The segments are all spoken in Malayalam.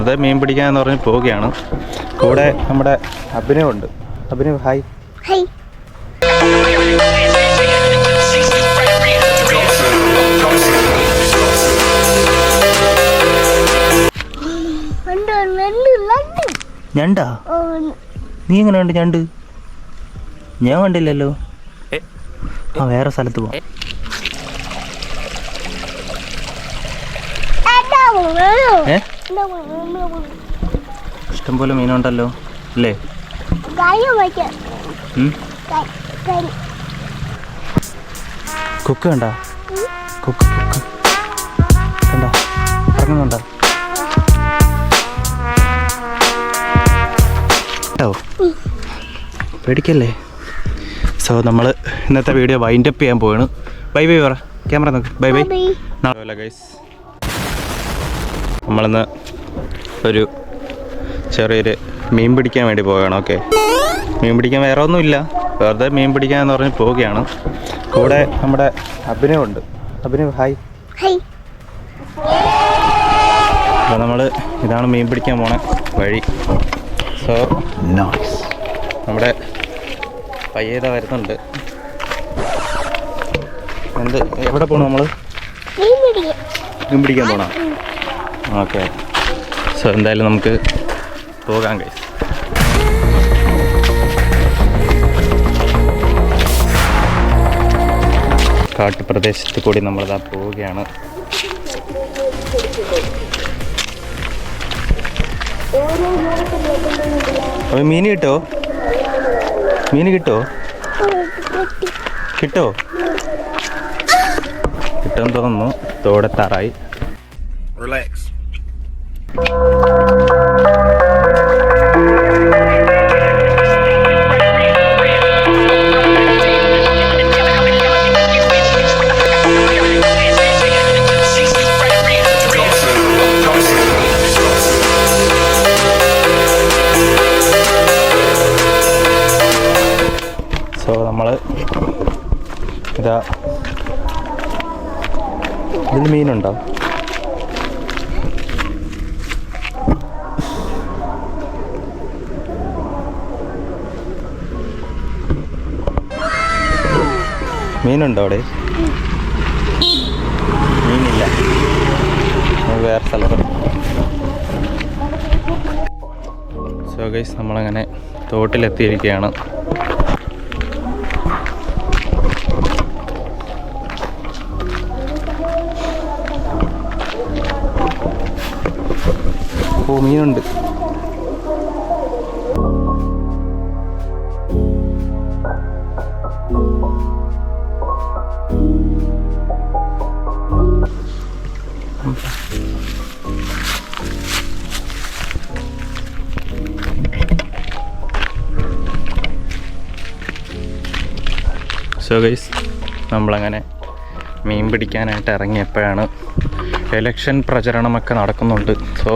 അത് മീൻ പിടിക്കാന്ന് പറഞ്ഞ് പോവുകയാണ്. കൂടെ നമ്മുടെ അഭിനവുണ്ട് അഭിനവ് ഹായ് ഞണ്ടാ നീ എങ്ങനെ ഉണ്ട് ഞണ്ട്? ഞാൻ കണ്ടില്ലല്ലോ. ആ വേറെ സ്ഥലത്ത് പോവാം ഏ? ഇഷ്ടംപോലെ മീനുണ്ടല്ലോ അല്ലേ? കുക്ക് കണ്ട കുക്ക് കുക്ക്. കണ്ട ഇറങ്ങുന്നുണ്ടോ. പേടിക്കല്ലേ? സോ നമ്മൾ ഇന്നത്തെ വീഡിയോ വൈൻഡ് അപ്പ് ചെയ്യാൻ പോവാണ്. ബൈ ബൈ പറ. ക്യാമറ നോക്ക്. ബൈ ബൈ ബൈ നാളെ ഗൈസ് നമ്മളിന്ന് ഒരു ചെറിയൊരു മീൻ പിടിക്കാൻ വേണ്ടി പോവുകയാണ്. ഓക്കെ മീൻ പിടിക്കാൻ വേറെ ഒന്നുമില്ല. വെറുതെ മീൻ പിടിക്കാൻ എന്ന് പറഞ്ഞ് പോവുകയാണ്. കൂടെ നമ്മുടെ അഭിനവുണ്ട് അഭിനവ് ഹായ് ഹൈ അപ്പോൾ നമ്മൾ ഇതാണ് മീൻ പിടിക്കാൻ പോണ വഴി. സോ നോയ്സ് നമ്മുടെ പയ്യേത വരുന്നുണ്ട്. എന്ത് എവിടെ പോകണം നമ്മൾ മീൻ മീൻ പിടിക്കാൻ പോണോ? ഓക്കെ സോ എന്തായാലും നമുക്ക് പോകാം കൈസ് കാട്ടുപ്രദേശത്ത് കൂടി നമ്മളിതാ പോവുകയാണ്. അപ്പോൾ മീൻ കിട്ടോ? മീൻ കിട്ടോ? കിട്ടോ? കിട്ടുമെന്ന് തോന്നുന്നു. തോടെത്താറായി Relax. സോ നമ്മൾ ഇതാ ഇതിൽ മീനുണ്ടോ? മീനുണ്ടോ അവിടെ? മീനില്ല. വേറെ സ്ഥലത്ത് സോ നമ്മളങ്ങനെ തോട്ടിലെത്തിയിരിക്കുകയാണ്. ഓ മീനുണ്ട്. സോ ഗൈസ് നമ്മളങ്ങനെ മീൻ പിടിക്കാനായിട്ട് ഇറങ്ങിയപ്പോഴാണ് എലക്ഷൻ പ്രചരണമൊക്കെ നടക്കുന്നുണ്ട്. സോ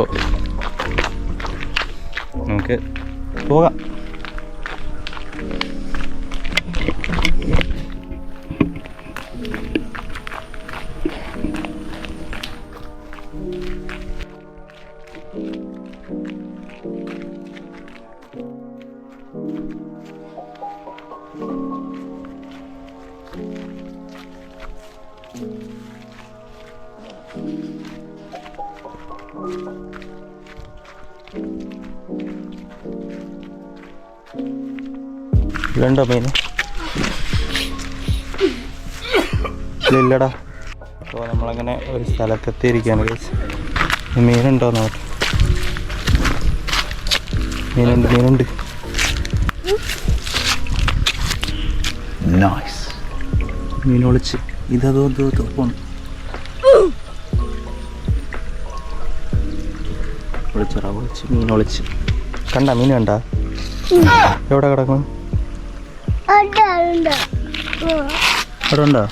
നമുക്ക് പോകാം. ഇല്ലണ്ടോ മീൻ? ഇല്ലടാ അപ്പോൾ നമ്മളങ്ങനെ ഒരു സ്ഥലത്തെത്തിയിരിക്കുകയാണ് ഗൈസ് മീനുണ്ടോ നോട്ട് മീനുണ്ട് മീനുണ്ട്. Nice. മീൻ ഒളിച്ച്. ഇതോ ഇതോ ഇതോ പോണ് ഒളിച്ചറ ഒളിച്ച്. മീൻ ഒളിച്ച്. കണ്ട മീൻ കണ്ട? എവിടെ കിടക്കും ഉണ്ട് ഉണ്ട് ഓ അവിടെ ഉണ്ടോ?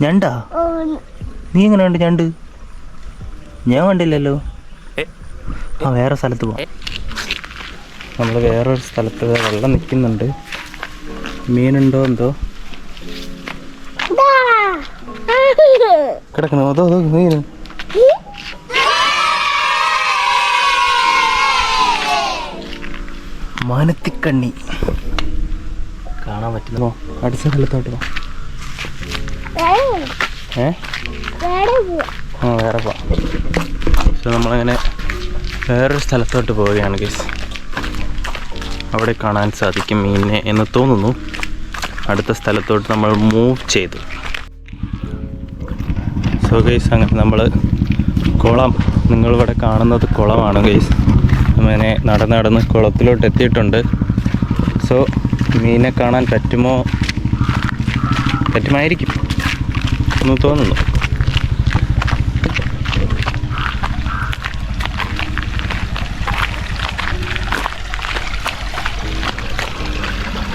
ഞണ്ടാ നീ എങ്ങനെ ഉണ്ട് ഞണ്ട്? ഞാൻ കണ്ടില്ലല്ലോ. ആ വേറെ സ്ഥലത്ത് പോവാം നമ്മൾ വേറൊരു സ്ഥലത്ത് വെള്ളം നിൽക്കുന്നുണ്ട്. മീനുണ്ടോ എന്തോ? ദാ. കിടക്കുന്നു. അതോ അതോ മീൻ. മാനത്തിക്കണ്ണി. കാണാൻ പറ്റുന്നോ അടുത്ത സ്ഥലത്തോട്ട് പോ. വേറെ. ഏ? പോവാം ആ വേറെ പോവാം. പക്ഷെ നമ്മളങ്ങനെ വേറൊരു സ്ഥലത്തോട്ട് പോവുകയാണ് ഗേസ് അവിടെ കാണാൻ സാധിക്കും മീനിനെ എന്ന് തോന്നുന്നു. അടുത്ത സ്ഥലത്തോട്ട് നമ്മൾ മൂവ് ചെയ്തു. സോ ഗൈസ് അങ്ങനെ നമ്മൾ കുളം നിങ്ങളിവിടെ കാണുന്നത് കുളമാണ് ഗൈസ് അങ്ങനെ നടന്ന് നടന്ന് കുളത്തിലോട്ട് എത്തിയിട്ടുണ്ട്. സോ മീനെ കാണാൻ പറ്റുമോ? പറ്റുമായിരിക്കും. എന്ന് തോന്നുന്നു.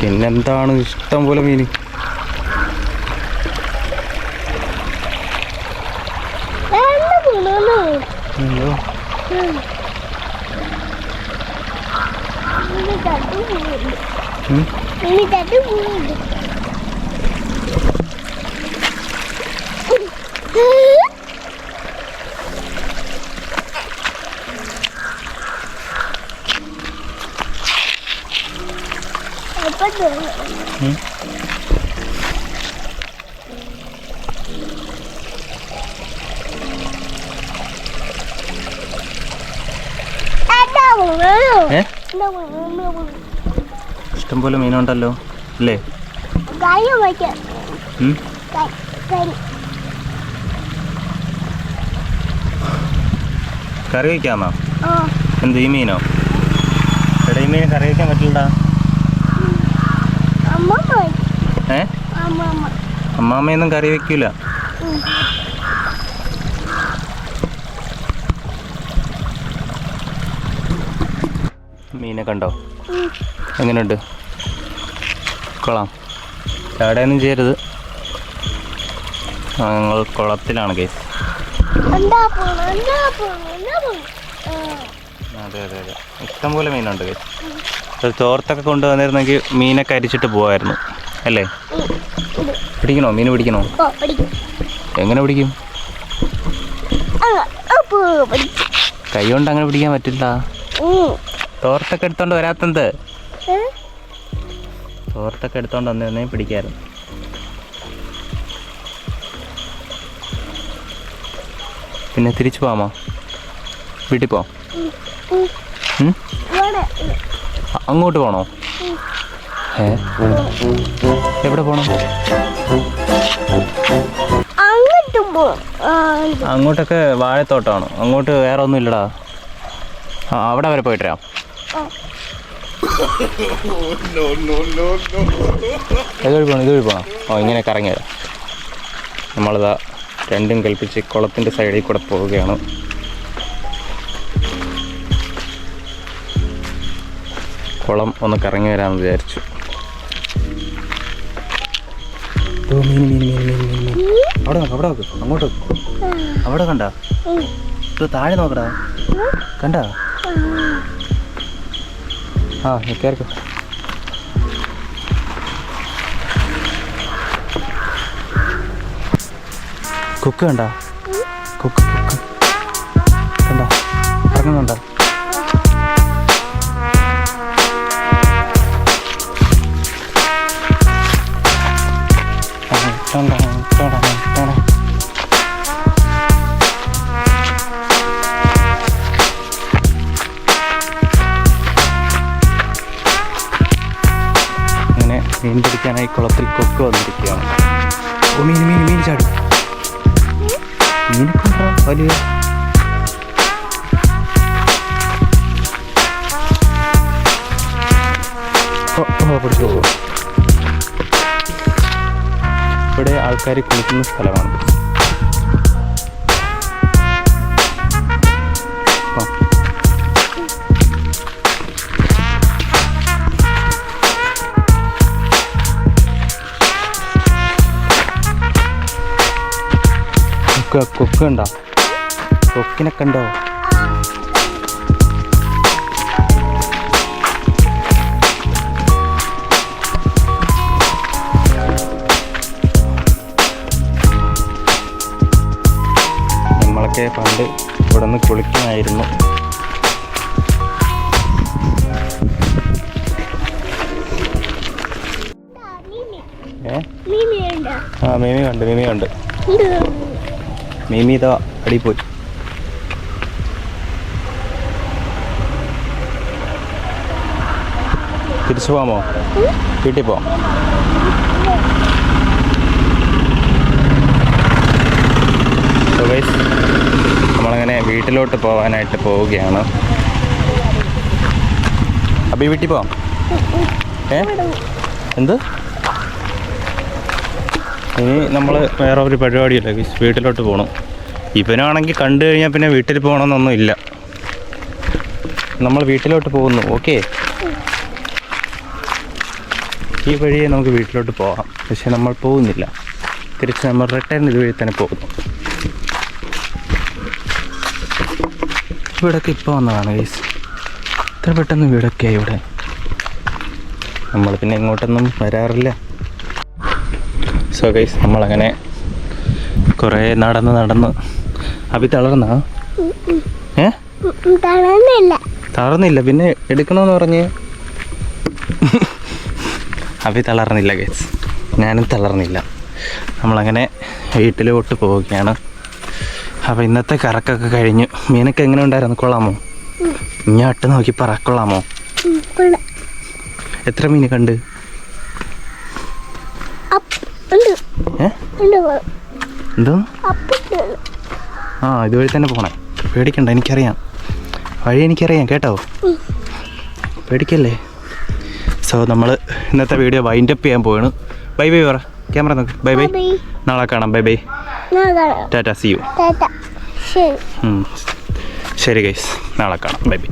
പിന്നെന്താണ് ഇഷ്ടം പോലെ മീൻ വേറെ പോണോ എന്തോ ഇനി തട്ടി പോകുന്നുണ്ട് ഉം. ഇനി തട്ടി പോകുന്നുണ്ട് അപ്പൊ ഉം. എന്താ പോണോ ഏ എന്താ പോണോ എന്താ പോണോ ഇഷ്ടം പോലെ മീനുണ്ടല്ലോ അല്ലേ? കറി വയ്ക്കാമോ എന്ത് ഈ മീനോ? എടാ ഈ മീൻ കറി വയ്ക്കാൻ പറ്റില്ലടാ. ഏ? അമ്മ അമ്മ. അമ്മാമ്മയൊന്നും കറി വെക്കൂല. മീനെ കണ്ടോ. എങ്ങനെയുണ്ട്? കൊള്ളാം ചാടയൊന്നും ചെയ്യരുത്. ഞങ്ങൾ കുളത്തിലാണ് കേസ് അതെ അതെ അതെ. ഇഷ്ടംപോലെ മീനുണ്ട് കേസ് ചോർത്തൊക്കെ കൊണ്ടുവന്നിരുന്നെങ്കിൽ മീനൊക്കെ അരിച്ചിട്ട് പോവായിരുന്നു. അല്ലേ? പിടിക്കണോ? മീൻ പിടിക്കണോ? എങ്ങനെ പിടിക്കും? കൈ കൊണ്ട് അങ്ങനെ പിടിക്കാൻ പറ്റില്ല. തോർത്തൊക്കെ എടുത്തോണ്ട് വരാത്തത്? തോർത്തൊക്കെ എടുത്തോണ്ട് വന്നിരുന്നേ പിടിക്കായിരുന്നു. പിന്നെ തിരിച്ചു പോവാമോ? വീട്ടിൽ പോവാം അങ്ങോട്ട് പോണോ? ഏ? എവിടെ പോണോ? അങ്ങോട്ടൊക്കെ വാഴത്തോട്ടമാണ് അങ്ങോട്ട് വേറെ ഒന്നും ഇല്ലടാ അവിടെ വരെ പോയിട്ട് വരാം. ആ. ഇതുവഴി പോകണം ഇതുവഴി പോകണം ഓ ഇങ്ങനെ കറങ്ങി വരാം. നമ്മളിതാ രണ്ടും കൽപ്പിച്ച് കുളത്തിന്റെ സൈഡിൽ കൂടെ പോവുകയാണ്. കുളം ഒന്ന് കറങ്ങി വരാമെന്ന് വിചാരിച്ചു. അവിടെ നോക്ക് അവിടെ നോക്ക്. അങ്ങോട്ട് അവിടെ കണ്ട. താഴെ നോക്കടാ. കണ്ട? ആ. കയറിക്കോ കുക്ക് കണ്ട? കുക്ക് കുക്ക്. കണ്ട? ഇറങ്ങുന്നുണ്ടോ? മീൻ പിടിക്കാനായി കുളത്തിൽ കൊക്ക് വന്നിരിക്കുകയാണ്. ഓ മീൻ മീൻ മീൻ ചാടി. മീനൊക്കെ വലിയ? പിടിച്ചു. ഇവിടെ ആൾക്കാർ കുളിക്കുന്ന സ്ഥലമാണ്. കൊക്ക് കണ്ടോ? കൊക്കിനെ കണ്ടോ? നമ്മളൊക്കെ പണ്ട് ഇവിടെ നിന്ന് കുളിക്കുമായിരുന്നു. ആ മീമി. കണ്ട്? മീമി കണ്ട് ഉണ്ട് മീമി അടി പോയി തിരിച്ചു പോകാമോ? വീട്ടിൽ പോവാം. നമ്മളങ്ങനെ വീട്ടിലോട്ട് പോകാനായിട്ട് പോവുകയാണ്. അപ്പൊ ഈ വീട്ടിൽ പോവാം. ഏ? എന്ത്? ഇനി നമ്മൾ വേറെ ഒരു പരിപാടിയില്ല. വീട്ടിലോട്ട് പോകണം ഇവനാണെങ്കിൽ കണ്ടു കഴിഞ്ഞാൽ പിന്നെ വീട്ടിൽ പോകണമെന്നൊന്നും ഇല്ല. നമ്മൾ വീട്ടിലോട്ട് പോകുന്നു. ഓക്കെ. ഈ വഴിയെ നമുക്ക് വീട്ടിലോട്ട് പോകാം. പക്ഷെ നമ്മൾ പോകുന്നില്ല. തിരിച്ച് നമ്മൾ റിട്ടേൺ ഇതുവഴി തന്നെ പോകുന്നു. ഇവിടൊക്കെ ഇപ്പോൾ വന്നതാണ് ഗൈസ് ഇത്ര പെട്ടെന്ന് വീടൊക്കെയാണ് ഇവിടെ നമ്മൾ പിന്നെ ഇങ്ങോട്ടൊന്നും വരാറില്ല. സോ ഗൈസ് നമ്മളങ്ങനെ കുറേ നടന്ന് നടന്ന്. അഭി തളർന്നാ? ഏ? തളർന്നില്ല. തളർന്നില്ല. പിന്നെ എടുക്കണമെന്ന് പറഞ്ഞ്. അഭി തളർന്നില്ല ഗൈസ് ഞാനും തളർന്നില്ല. നമ്മളങ്ങനെ വീട്ടിലോട്ട് പോവുകയാണ്. അപ്പോൾ ഇന്നത്തെ കറക്കൊക്കെ കഴിഞ്ഞു. മീനൊക്കെ എങ്ങനെ ഉണ്ടായിരുന്നു? കൊള്ളാമോ? ഇങ്ങോട്ട് നോക്കി പറ കൊള്ളാമോ? എത്ര മീൻ കണ്ട് അപ്പ് ഉണ്ട് ഏ ഉണ്ട് എന്തോ? ആ ഇതുവഴി തന്നെ പോണേ. പേടിക്കണ്ട എനിക്കറിയാം. വഴി എനിക്കറിയാം കേട്ടോ? പേടിക്കല്ലേ? സോ നമ്മൾ ഇന്നത്തെ വീഡിയോ വൈൻഡ് അപ്പ് ചെയ്യാൻ പോവാണ്. ബൈ ബൈ പറ. ക്യാമറ നോക്ക്. ബൈ ബൈ നാളെ കാണാം. Bye bye tata see you ശരി. ഗൈസ് നാളെ കാണാം. Bye by